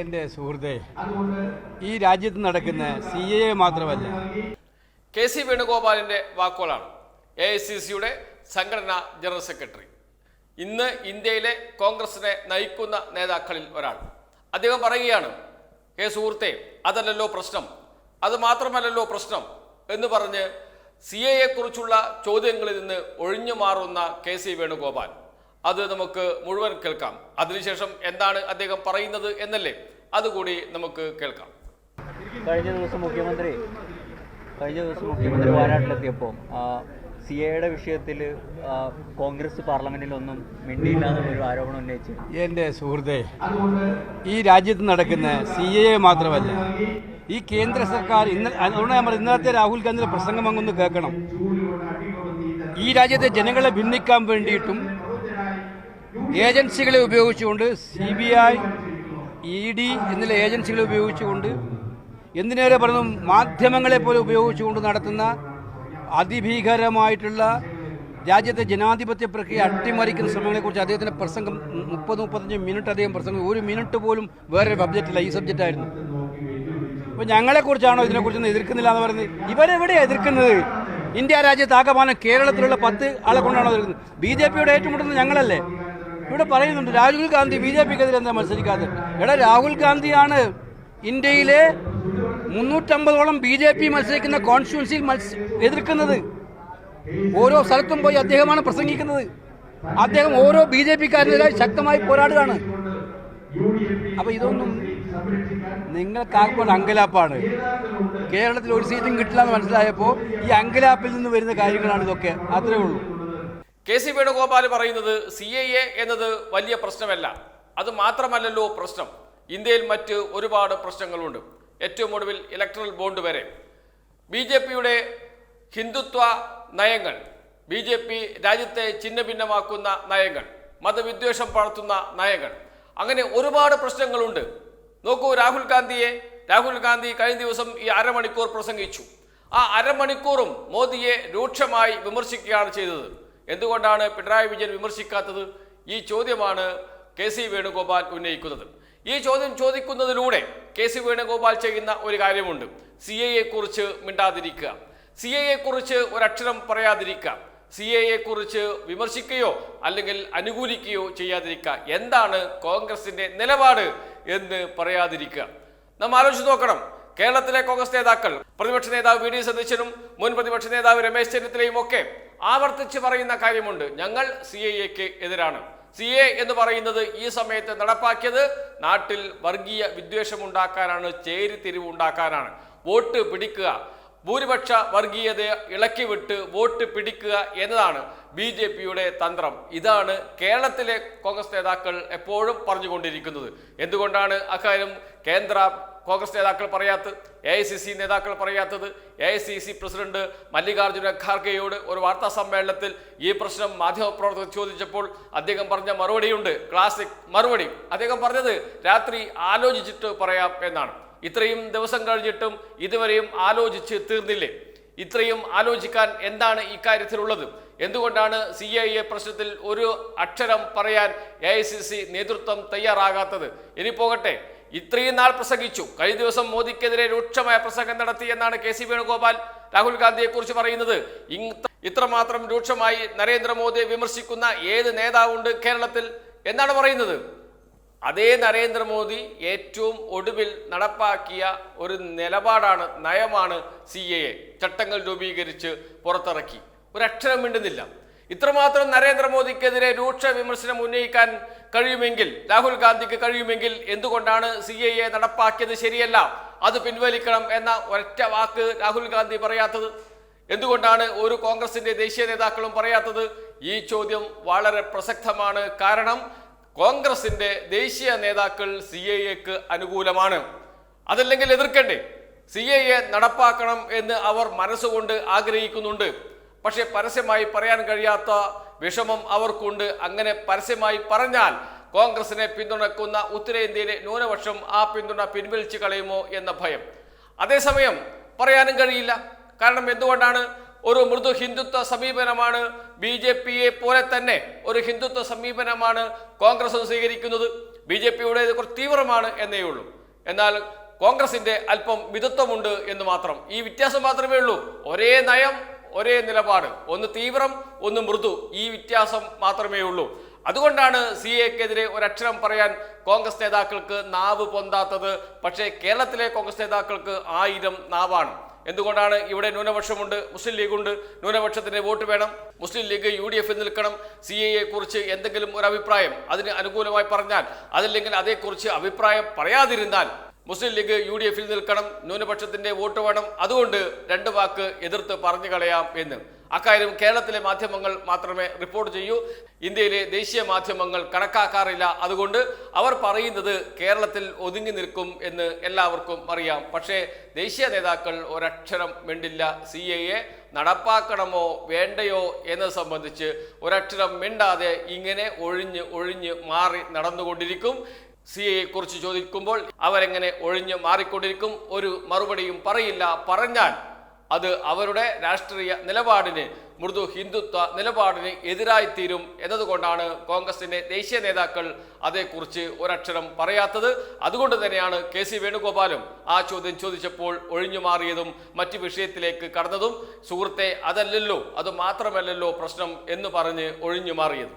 എന്റെ സുഹൃത്തെ ഈ രാജ്യത്ത് നടക്കുന്ന സി എ മാത്രമല്ല. കെ സി വേണുഗോപാലിന്റെ വാക്കുകളാണ്. എ ഐ സി സിയുടെ സംഘടനാ ജനറൽ സെക്രട്ടറി. ഇന്ന് ഇന്ത്യയിലെ കോൺഗ്രസിനെ നയിക്കുന്ന നേതാക്കളിൽ ഒരാൾ. അദ്ദേഹം പറയുകയാണ് ഹേ സുഹൃത്തെ അതല്ലല്ലോ പ്രശ്നം. അത് മാത്രമല്ലല്ലോ പ്രശ്നം എന്ന് പറഞ്ഞ് സി എയെക്കുറിച്ചുള്ള കുറിച്ചുള്ള ചോദ്യങ്ങളിൽ നിന്ന് ഒഴിഞ്ഞു മാറുന്ന കെ സി വേണുഗോപാൽ. അത് നമുക്ക് മുഴുവൻ കേൾക്കാം. അതിനുശേഷം എന്താണ് അദ്ദേഹം പറയുന്നത് എന്നല്ലേ? അതുകൂടി നമുക്ക് കേൾക്കാം. കഴിഞ്ഞ ദിവസം മുഖ്യമന്ത്രി കഴിഞ്ഞ ദിവസം മുഖ്യമന്ത്രി വയനാട്ടിലെത്തിയപ്പോൾ സി എയുടെ വിഷയത്തിൽ കോൺഗ്രസ് പാർലമെന്റിലൊന്നും മിണ്ടിയില്ല ഒരു ആരോപണം ഉന്നയിച്ചു. എന്റെ സുഹൃത്തെ ഈ രാജ്യത്ത് നടക്കുന്ന സി എ മാത്രമല്ല ഈ കേന്ദ്ര സർക്കാർ ഇന്ന് അതുകൊണ്ട് ഞാൻ ഇന്നത്തെ ഇന്നലത്തെ രാഹുൽ ഗാന്ധിയുടെ പ്രസംഗം അങ്ങൊന്ന് കേൾക്കണം. ഈ രാജ്യത്തെ ജനങ്ങളെ ഭിന്നിക്കാൻ വേണ്ടിയിട്ടും ഏജൻസികളെ ഉപയോഗിച്ചുകൊണ്ട് C B I E D എന്നുള്ള ഏജൻസികളെ ഉപയോഗിച്ചുകൊണ്ട് എന്തിനേറെ പറഞ്ഞു മാധ്യമങ്ങളെ പോലെ ഉപയോഗിച്ചുകൊണ്ട് നടത്തുന്ന അതിഭീകരമായിട്ടുള്ള രാജ്യത്തെ ജനാധിപത്യ പ്രക്രിയ അട്ടിമറിക്കുന്ന ശ്രമങ്ങളെക്കുറിച്ച് അദ്ദേഹത്തിന്റെ പ്രസംഗം മുപ്പത് മുപ്പത്തഞ്ച് മിനിറ്റ് അദ്ദേഹം പ്രസംഗം ഒരു മിനിറ്റ് പോലും വേറെ സബ്ജക്റ്റില്ല ഈ സബ്ജക്റ്റായിരുന്നു അപ്പോൾ ഞങ്ങളെക്കുറിച്ചാണോ ഇതിനെക്കുറിച്ചൊന്നും എതിർക്കുന്നില്ല എന്ന് പറയുന്നത്? ഇവരെവിടെയാണ് എതിർക്കുന്നത്? ഇന്ത്യ രാജ്യത്ത് ആകമാനം കേരളത്തിലുള്ള പത്ത് ആളെ കൊണ്ടാണോ എതിർക്കുന്നത്? ബി ജെ പിയുടെ ഏറ്റുമുട്ടുന്നത് ഞങ്ങളല്ലേ? ഇവിടെ പറയുന്നുണ്ട് രാഹുൽ ഗാന്ധി ബി ജെ പിക്കെതിരെ എന്താ മത്സരിക്കാത്തത്? എടാ രാഹുൽ ഗാന്ധിയാണ് ഇന്ത്യയിലെ മുന്നൂറ്റമ്പതോളം ബി ജെ പി മത്സരിക്കുന്ന കോൺസ്റ്റിറ്റ്യുവൻസിയിൽ മത്സ എതിർക്കുന്നത്. ഓരോ സ്ഥലത്തും പോയി അദ്ദേഹമാണ് പ്രസംഗിക്കുന്നത്. അദ്ദേഹം ഓരോ ബി ജെ പിക്കാരനെതിരായി ശക്തമായി പോരാടുകയാണ്. അപ്പൊ ഇതൊന്നും നിങ്ങൾക്കാകുമ്പോൾ അങ്കലാപ്പാണ്. കേരളത്തിൽ ഒരു സീറ്റും കിട്ടില്ല എന്ന് മനസ്സിലായപ്പോൾ ഈ അങ്കലാപ്പിൽ നിന്ന് വരുന്ന കാര്യങ്ങളാണ് ഇതൊക്കെ. അത്രേ ഉള്ളൂ. കെ സി വേണുഗോപാൽ പറയുന്നത് സി എ എ എന്നത് വലിയ പ്രശ്നമല്ല. അത് മാത്രമല്ലല്ലോ പ്രശ്നം. ഇന്ത്യയിൽ മറ്റ് ഒരുപാട് പ്രശ്നങ്ങളുണ്ട്. ഏറ്റവും ഒടുവിൽ ഇലക്ട്രൽ ബോണ്ട് വരെ. ബി ജെ പിയുടെ ഹിന്ദുത്വ നയങ്ങൾ ബി ജെ പി രാജ്യത്തെ ചിന്ന ഭിന്നമാക്കുന്ന നയങ്ങൾ മതവിദ്വേഷം പടർത്തുന്ന നയങ്ങൾ അങ്ങനെ ഒരുപാട് പ്രശ്നങ്ങളുണ്ട്. നോക്കൂ രാഹുൽ ഗാന്ധിയെ രാഹുൽ ഗാന്ധി കഴിഞ്ഞ ദിവസം ഈ അരമണിക്കൂർ പ്രസംഗിച്ചു. ആ അരമണിക്കൂറും മോദിയെ രൂക്ഷമായി വിമർശിക്കുകയാണ് ചെയ്തത്. എന്തുകൊണ്ടാണ് പിണറായി വിജയൻ വിമർശിക്കാത്തത്? ഈ ചോദ്യമാണ് കെ സി വേണുഗോപാൽ ഉന്നയിക്കുന്നത്. ഈ ചോദ്യം ചോദിക്കുന്നതിലൂടെ കെ സി വേണുഗോപാൽ ചെയ്യുന്ന ഒരു കാര്യമുണ്ട്. സി എയെ കുറിച്ച് മിണ്ടാതിരിക്കുക. സി എയെ കുറിച്ച് ഒരക്ഷരം പറയാതിരിക്കുക. സി എയെ കുറിച്ച് വിമർശിക്കുകയോ അല്ലെങ്കിൽ അനുകൂലിക്കുകയോ ചെയ്യാതിരിക്കുക. എന്താണ് കോൺഗ്രസിന്റെ നിലപാട് എന്ന് പറയാതിരിക്കുക. നാം ആലോചിച്ച് നോക്കണം. കേരളത്തിലെ കോൺഗ്രസ് നേതാക്കൾ പ്രതിപക്ഷ നേതാവ് വി ഡി സതീശനും മുൻ പ്രതിപക്ഷ നേതാവ് രമേശ് ചെന്നിത്തലയും ഒക്കെ ആവർത്തിച്ച് പറയുന്ന കാര്യമുണ്ട്. ഞങ്ങൾ സി എ എക്ക് എതിരാണ്. സി എ എന്ന് പറയുന്നത് ഈ സമയത്ത് നടപ്പാക്കിയത് നാട്ടിൽ വർഗീയ വിദ്വേഷം വിദ്വേഷമുണ്ടാക്കാനാണ് ചേരിതിരിവ് ഉണ്ടാക്കാനാണ് വോട്ട് പിടിക്കുക. ഭൂരിപക്ഷ വർഗീയതയെ ഇളക്കിവിട്ട് വോട്ട് പിടിക്കുക എന്നതാണ്. ബി ജെ പിയുടെ തന്ത്രം. ഇതാണ് കേരളത്തിലെ കോൺഗ്രസ് നേതാക്കൾ എപ്പോഴും പറഞ്ഞുകൊണ്ടിരിക്കുന്നത്. എന്തുകൊണ്ടാണ് അക്കാര്യം കേന്ദ്ര കോൺഗ്രസ് നേതാക്കൾ പറയാത്തത്? എ ഐ സി സി നേതാക്കൾ പറയാത്തത്? A I C C president Mallikarjuna ഖാർഗെയോട് ഒരു വാർത്താ സമ്മേളനത്തിൽ ഈ പ്രശ്നം മാധ്യമപ്രവർത്തകർ ചോദിച്ചപ്പോൾ അദ്ദേഹം പറഞ്ഞ മറുപടിയുണ്ട്. ക്ലാസിക് മറുപടി. അദ്ദേഹം പറഞ്ഞത് രാത്രി ആലോചിച്ചിട്ട് പറയാം എന്നാണ്. ഇത്രയും ദിവസം കഴിഞ്ഞിട്ടും ഇതുവരെയും ആലോചിച്ച് തീർന്നില്ലേ? ഇത്രയും ആലോചിക്കാൻ എന്താണ് ഇക്കാര്യത്തിലുള്ളത് എന്തുകൊണ്ടാണ് സി ഐ എ പ്രശ്നത്തിൽ ഒരു അക്ഷരം പറയാൻ എ ഐ സി സി നേതൃത്വം തയ്യാറാകാത്തത്? ഇനി പോകട്ടെ. ഇത്രയും നാൾ പ്രസംഗിച്ചു. കഴിഞ്ഞ ദിവസം മോദിക്കെതിരെ രൂക്ഷമായ പ്രസംഗം നടത്തി എന്നാണ് കെ സി വേണുഗോപാൽ രാഹുൽ ഗാന്ധിയെക്കുറിച്ച് പറയുന്നത്. ഇത്ര- ഇത്രമാത്രം രൂക്ഷമായി നരേന്ദ്രമോദിയെ വിമർശിക്കുന്ന ഏത് നേതാവുണ്ട് കേരളത്തിൽ എന്നാണ് പറയുന്നത്. അതേ നരേന്ദ്രമോദി ഏറ്റവും ഒടുവിൽ നടപ്പാക്കിയ ഒരു നിലപാടാണ് നയമാണ് സി എ എ. ചട്ടങ്ങൾ രൂപീകരിച്ച് പുറത്തിറക്കി. ഒരക്ഷരം മിണ്ടുന്നില്ല. ഇത്രമാത്രം നരേന്ദ്രമോദിക്കെതിരെ രൂക്ഷ വിമർശനം ഉന്നയിക്കാൻ കഴിയുമെങ്കിൽ രാഹുൽ ഗാന്ധിക്ക് കഴിയുമെങ്കിൽ എന്തുകൊണ്ടാണ് സി എ എ നടപ്പാക്കിയത് ശരിയല്ല? അത് പിൻവലിക്കണം എന്ന ഒരൊറ്റ വാക്ക് രാഹുൽ ഗാന്ധി പറയാത്തത്? എന്തുകൊണ്ടാണ് ഒരു കോൺഗ്രസിന്റെ ദേശീയ നേതാക്കളും പറയാത്തത്? ഈ ചോദ്യം വളരെ പ്രസക്തമാണ്. കാരണം കോൺഗ്രസിന്റെ ദേശീയ നേതാക്കൾ സി എ എക്ക് അനുകൂലമാണ്. അതല്ലെങ്കിൽ എതിർക്കണ്ടേ? സി എ എ നടപ്പാക്കണം എന്ന് അവർ മനസ്സുകൊണ്ട് ആഗ്രഹിക്കുന്നുണ്ട്. പക്ഷെ പരസ്യമായി പറയാൻ കഴിയാത്ത വിഷമം അവർക്കുണ്ട്. അങ്ങനെ പരസ്യമായി പറഞ്ഞാൽ കോൺഗ്രസിനെ പിന്തുണക്കുന്ന ഉത്തരേന്ത്യയിലെ ന്യൂനപക്ഷം ആ പിന്തുണ പിൻവലിച്ചു കളയുമോ എന്ന ഭയം. അതേസമയം പറയാനും കഴിയില്ല. കാരണം എന്തുകൊണ്ടാണ് ഒരു മൃദു ഹിന്ദുത്വ സമീപനമാണ്. ബി ജെ പിയെ പോലെ തന്നെ ഒരു ഹിന്ദുത്വ സമീപനമാണ് കോൺഗ്രസ് സ്വീകരിക്കുന്നത്. ബി ജെ പിയുടെ കുറച്ച് തീവ്രമാണ് എന്നേ ഉള്ളൂ. എന്നാൽ കോൺഗ്രസിന്റെ അല്പം മിതത്വമുണ്ട് എന്ന് മാത്രം. ഈ വ്യത്യാസം മാത്രമേ ഉള്ളൂ. ഒരേ നയം ഒരേ നിലപാട്. ഒന്ന് തീവ്രം ഒന്ന് മൃദു. ഈ വ്യത്യാസം മാത്രമേ ഉള്ളൂ. അതുകൊണ്ടാണ് സി എക്കെതിരെ ഒരക്ഷരം പറയാൻ കോൺഗ്രസ് നേതാക്കൾക്ക് നാവ് പൊന്താത്തത്. പക്ഷേ കേരളത്തിലെ കോൺഗ്രസ് നേതാക്കൾക്ക് ആയിരം നാവാണ്. എന്തുകൊണ്ടാണ് ഇവിടെ ന്യൂനപക്ഷമുണ്ട് മുസ്ലിം ലീഗ് ഉണ്ട് ന്യൂനപക്ഷത്തിന് വോട്ട് വേണം മുസ്ലിം ലീഗ് യു ഡി എഫിൽ നിൽക്കണം സി എയെ കുറിച്ച് എന്തെങ്കിലും ഒരു അഭിപ്രായം അതിന് അനുകൂലമായി പറഞ്ഞാൽ അതല്ലെങ്കിൽ അതേക്കുറിച്ച് അഭിപ്രായം പറയാതിരുന്നാൽ മുസ്ലിം ലീഗ് യു ഡി എഫിൽ നിൽക്കണം ന്യൂനപക്ഷത്തിന്റെ വോട്ട് വേണം അതുകൊണ്ട് രണ്ട് വാക്ക് എതിർത്ത് പറഞ്ഞു കളയാം എന്ന്. അക്കാര്യം കേരളത്തിലെ മാധ്യമങ്ങൾ മാത്രമേ റിപ്പോർട്ട് ചെയ്യൂ. ഇന്ത്യയിലെ ദേശീയ മാധ്യമങ്ങൾ കണക്കാക്കാറില്ല. അതുകൊണ്ട് അവർ പറയുന്നത് കേരളത്തിൽ ഒതുങ്ങി നിൽക്കും എന്ന് എല്ലാവർക്കും അറിയാം. പക്ഷേ ദേശീയ നേതാക്കൾ ഒരക്ഷരം മിണ്ടില്ല. സി എയെ നടപ്പാക്കണമോ വേണ്ടയോ എന്നത് സംബന്ധിച്ച് ഒരക്ഷരം മിണ്ടാതെ ഇങ്ങനെ ഒഴിഞ്ഞ് ഒഴിഞ്ഞ് മാറി നടന്നുകൊണ്ടിരിക്കും. സി എയെ കുറിച്ച് ചോദിക്കുമ്പോൾ അവരെങ്ങനെ ഒഴിഞ്ഞു മാറിക്കൊണ്ടിരിക്കും ഒരു മറുപടിയും പറയില്ല. പറഞ്ഞാൽ അത് അവരുടെ രാഷ്ട്രീയ നിലപാടിന് മൃദു ഹിന്ദുത്വ നിലപാടിന് എതിരായിത്തീരും എന്നതുകൊണ്ടാണ് കോൺഗ്രസിന്റെ ദേശീയ നേതാക്കൾ അതേക്കുറിച്ച് ഒരക്ഷരം പറയാത്തത്. അതുകൊണ്ട് തന്നെയാണ് കെ സി വേണുഗോപാലും ആ ചോദ്യം ചോദിച്ചപ്പോൾ ഒഴിഞ്ഞു മാറിയതും മറ്റു വിഷയത്തിലേക്ക് കടന്നതും. സുഹൃത്തെ അതല്ലല്ലോ അത് മാത്രമല്ലല്ലോ പ്രശ്നം എന്ന് പറഞ്ഞ് ഒഴിഞ്ഞു മാറിയതും.